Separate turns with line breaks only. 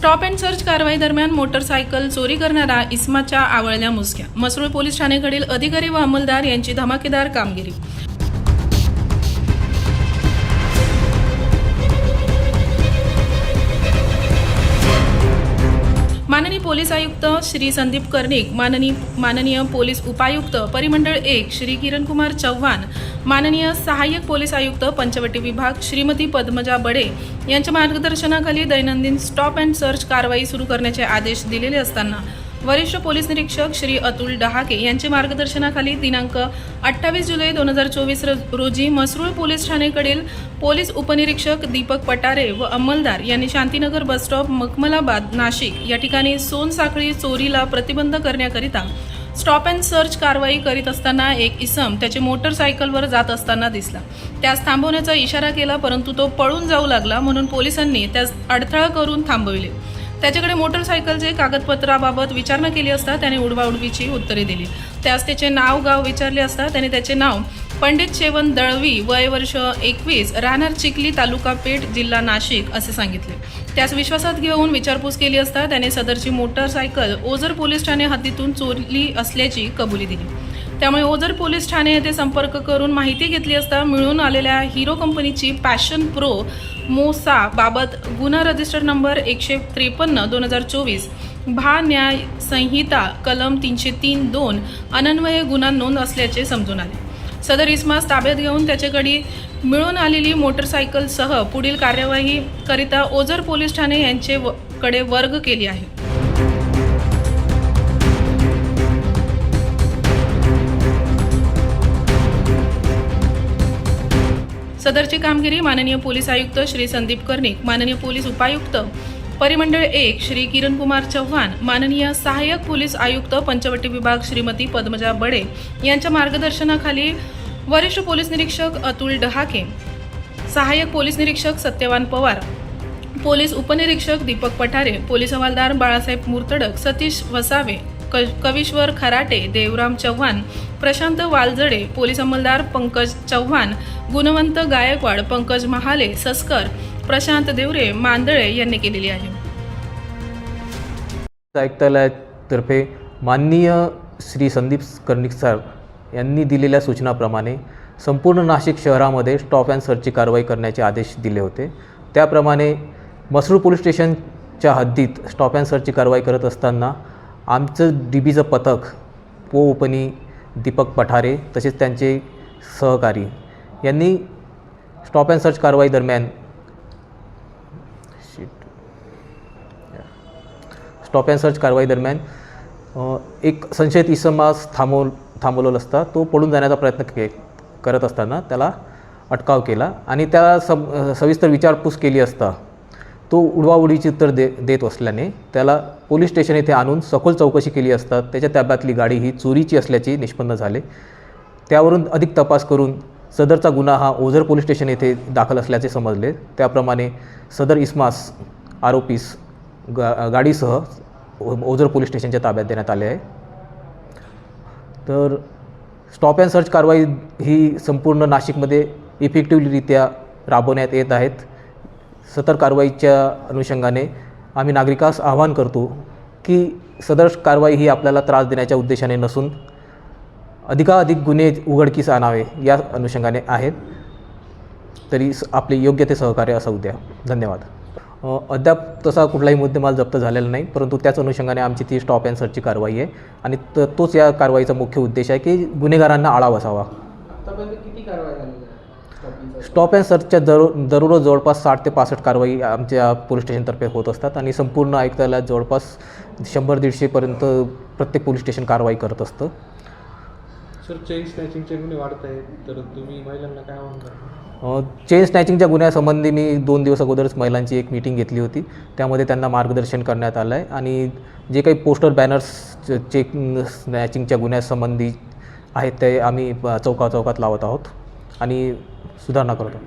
Stop and search कारवाई दरम्यान motorcycle चोरी करणारा इस्माच्या आवळल्या मुसक्या. मसरूळ पोलीस ठाणेकडील अधिकारी व अंमलदार यांची धमाकेदार कामगिरी. माननीय पोलीस आयुक्त श्री संदीप कर्णिक माननीय माननीय पोलीस उपायुक्त परिमंडळ एक श्री किरणकुमार चव्हाण माननीय सहाय्यक पोलीस आयुक्त पंचवटी विभाग श्रीमती पद्मजा बडे यांच्या मार्गदर्शनाखाली दैनंदिन स्टॉप अँड सर्च कारवाई सुरू करण्याचे आदेश दिलेले असताना वरिष्ठ पोलीस निरीक्षक श्री अतुल डहाके यांच्या मार्गदर्शनाखाली दिनांक अठ्ठावीस जुलै दोन हजार चोवीस रोजी मसरूळ पोलीस ठाणेकडील पोलीस उपनिरीक्षक दीपक पटारे व अंमलदार यांनी शांतीनगर बसस्टॉप मखमलाबाद नाशिक या ठिकाणी सोनसाखळी चोरीला प्रतिबंध करण्याकरिता स्टॉप अँड सर्च कारवाई करीत असताना एक इसम त्याचे मोटरसायकलवर जात असताना दिसला. त्यास थांबवण्याचा इशारा केला परंतु तो पळून जाऊ लागला म्हणून पोलिसांनी त्यास अडथळा करून थांबविले. त्याच्याकडे मोटरसायकलचे कागदपत्राबाबत विचारणा केली असता त्याने उडवाउडवीची उत्तरे दिली. त्यास त्याचे नाव गाव विचारले असता त्याने त्याचे नाव पंडित शेवन दळवी वय वर्ष एकवीस राहणार चिखली तालुका पेठ जिल्हा नाशिक असे सांगितले. त्यास विश्वासात घेऊन विचारपूस केली असता त्याने सदरची मोटरसायकल ओझर पोलीस ठाणे हद्दीतून चोरली असल्याची कबुली दिली. त्यामुळे ओझर पोलीस ठाणे येथे संपर्क करून माहिती घेतली असता मिळून आलेल्या हिरो कंपनीची पॅशन प्रो मोसा बाबत गुन्हा रजिस्टर नंबर एकशे त्रेपन्न दोन हजार चोवीस भा न्याय संहिता कलम तीनशे तीन दोन अनन्वय गुन्हा नोंद असल्याचे समजून आले. सदर इस्मास ताब्यात घेऊन त्याच्याकडे मिळून आलेली मोटरसायकलसह पुढील कार्यवाहीकरिता ओझर पोलीस ठाणे यांचे व- कडे वर्ग केली आहे. सदरची कामगिरी माननीय पोलीस आयुक्त श्री संदीप कर्णिक माननीय पोलीस उपायुक्त परिमंडळ एक श्री किरणकुमार चव्हाण माननीय सहाय्यक पोलीस आयुक्त पंचवटी विभाग श्रीमती पद्मजा बडे यांच्या मार्गदर्शनाखाली वरिष्ठ पोलीस निरीक्षक अतुल डहाके सहाय्यक पोलीस निरीक्षक सत्यवान पवार पोलीस उपनिरीक्षक दीपक पठारे पोलीस हवालदार बाळासाहेब मुर्तडक सतीश वसावे क कविश्वर खराटे देवराम चव्हाण प्रशांत वालजडे पोलीस अंमलदार पंकज चव्हाण गुणवंत गायकवाड पंकज महाले सस्कर प्रशांत देवरे मांदळे यांनी केलेली आहे.
ऐकतालयातर्फे माननीय श्री संदीप कर्णिक सर यांनी दिलेल्या सूचनाप्रमाणे संपूर्ण नाशिक शहरामध्ये स्टॉप अँड सर्चची कारवाई करण्याचे आदेश दिले होते. त्याप्रमाणे मसरूळ पोलीस स्टेशनच्या हद्दीत स्टॉप अँड सर्चची कारवाई करत असताना आमचं डी बीचं पथक पो उपनी दीपक पठारे तसेच त्यांचे सहकारी यांनी स्टॉप अँड सर्च कारवाई दरम्यान स्टॉप अँड सर्च कारवाई दरम्यान एक संशयित इसमास थांबव थांबवलेला असता. तो पळून जाण्याचा प्रयत्न के करत असताना त्याला अटकाव केला आणि त्याला सम सविस्तर विचारपूस केली असता तो उडवाउडीची उत्तर दे देत असल्याने त्याला पोलीस स्टेशन येथे आणून सखोल चौकशी केली असता त्याच्या ताब्यातली गाडी ही चोरीची असल्याचे निष्पन्न झाले. त्यावरून अधिक तपास करून सदरचा गुन्हा हा ओझर पोलीस स्टेशन येथे दाखल असल्याचे समजले. त्याप्रमाणे सदर इस्मास आरोपीस गा गाडीसह ओ- ओझर पोलीस स्टेशनच्या ताब्यात देण्यात आले आहे. तर स्टॉप अँड सर्च कारवाई ही संपूर्ण नाशिकमध्ये इफेक्टिव्हरित्या राबवण्यात येत आहेत. सतर कारवाईच्या अनुषंगाने आम्ही नागरिकास आवाहन करतो की सदर कारवाई ही आपल्याला त्रास देण्याच्या उद्देशाने नसून अधिकाधिक गुन्हे उघडकीस आणावे या अनुषंगाने आहेत. तरी स- आपले योग्य ते सहकार्य असं द्या. धन्यवाद. अद्याप तसा कुठलाही मुद्देमाल जप्त झालेला नाही परंतु त्याच अनुषंगाने आमची ती स्टॉप अँड सर्चची कारवाई आहे. आणि त तोच या कारवाईचा मुख्य उद्देश आहे की गुन्हेगारांना आळा बसावा.
आतापर्यंत किती कारवाई झालेल्या आहे?
स्टॉप अँड सर्चच्या दर दररोज जवळपास साठ ते पासष्ट कारवाई आमच्या पोलीस स्टेशनतर्फे होत असतात आणि संपूर्ण आयुक्तालयात जवळपास शंभर दीडशेपर्यंत प्रत्येक पोलीस स्टेशन कारवाई करत असतं.
सर चेन स्नॅचिंगचे गुन्हे वाढत आहेत तर तुम्ही महिलांना काय
अ, चेन स्नॅचिंगच्या गुन्ह्यासंबंधी मी दोन दिवस अगोदरच महिलांची एक मीटिंग घेतली होती. त्यामध्ये त्यांना मार्गदर्शन करण्यात आलं आहे आणि जे काही पोस्टर बॅनर्स चेक स्नॅचिंगच्या गुन्ह्यासंबंधी आहेत ते आम्ही चौकाचौकात चौका चौकात लावत आहोत. आणि सुधारणा करतो